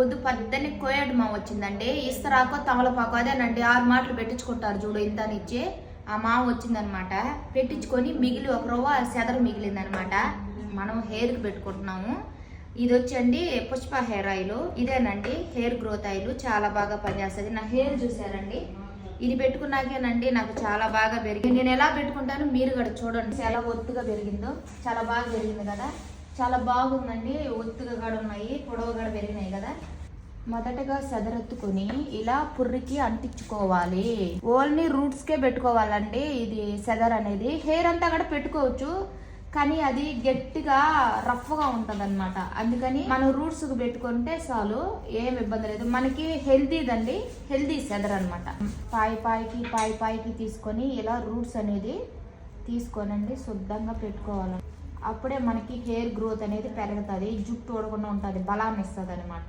పొద్దు పద్దెని కోయడు మా వచ్చిందండి. ఇస్తరాకో తమలపాకో అదేనండి ఆరు మాటలు పెట్టించుకుంటారు చూడు ఇంతనిచ్చి ఆ మామ వచ్చిందనమాట. పెట్టించుకొని మిగిలి ఒక రవ్వ సెదరు మిగిలిందనమాట. మనం హెయిర్కి పెట్టుకుంటున్నాము. ఇది వచ్చండి పుష్ప హెయిర్ ఆయిల్. ఇదేనండి హెయిర్ గ్రోత్ ఆయిల్. చాలా బాగా పనిచేస్తుంది. నా హెయిర్ చూసారండి ఇది పెట్టుకున్నాకేనండి నాకు చాలా బాగా పెరిగింది. నేను ఎలా పెట్టుకుంటాను మీరు కూడా చూడండి. చాలా ఒత్తుగా పెరిగిందో. చాలా బాగా పెరిగింది కదా. చాలా బాగుందండి ఒత్తుగా కూడా ఉన్నాయి పొడవు కూడా పెరిగినాయి కదా. మొదటగా సదరెత్తుకుని ఇలా పుర్రికి అంటించుకోవాలి. ఓన్లీ రూట్స్ కే పెట్టుకోవాలండి ఇది సెదర్ అనేది. హెయిర్ అంతా కూడా పెట్టుకోవచ్చు కానీ అది గట్టిగా రఫ్గా ఉంటుంది అనమాట అందుకని మనం రూట్స్ పెట్టుకుంటే చాలు ఏం ఇబ్బంది లేదు. మనకి హెల్దీదండి హెల్దీ సెదర్ అనమాట పాయి పాయికి పాయి పాయికి తీసుకొని ఇలా రూట్స్ అనేది తీసుకోనండి శుద్ధంగా పెట్టుకోవాలి అప్పుడే మనకి హెయిర్ గ్రోత్ అనేది పెరుగుతుంది జుట్టు ఓడకుండా ఉంటుంది బలాన్ని ఇస్తుంది అనమాట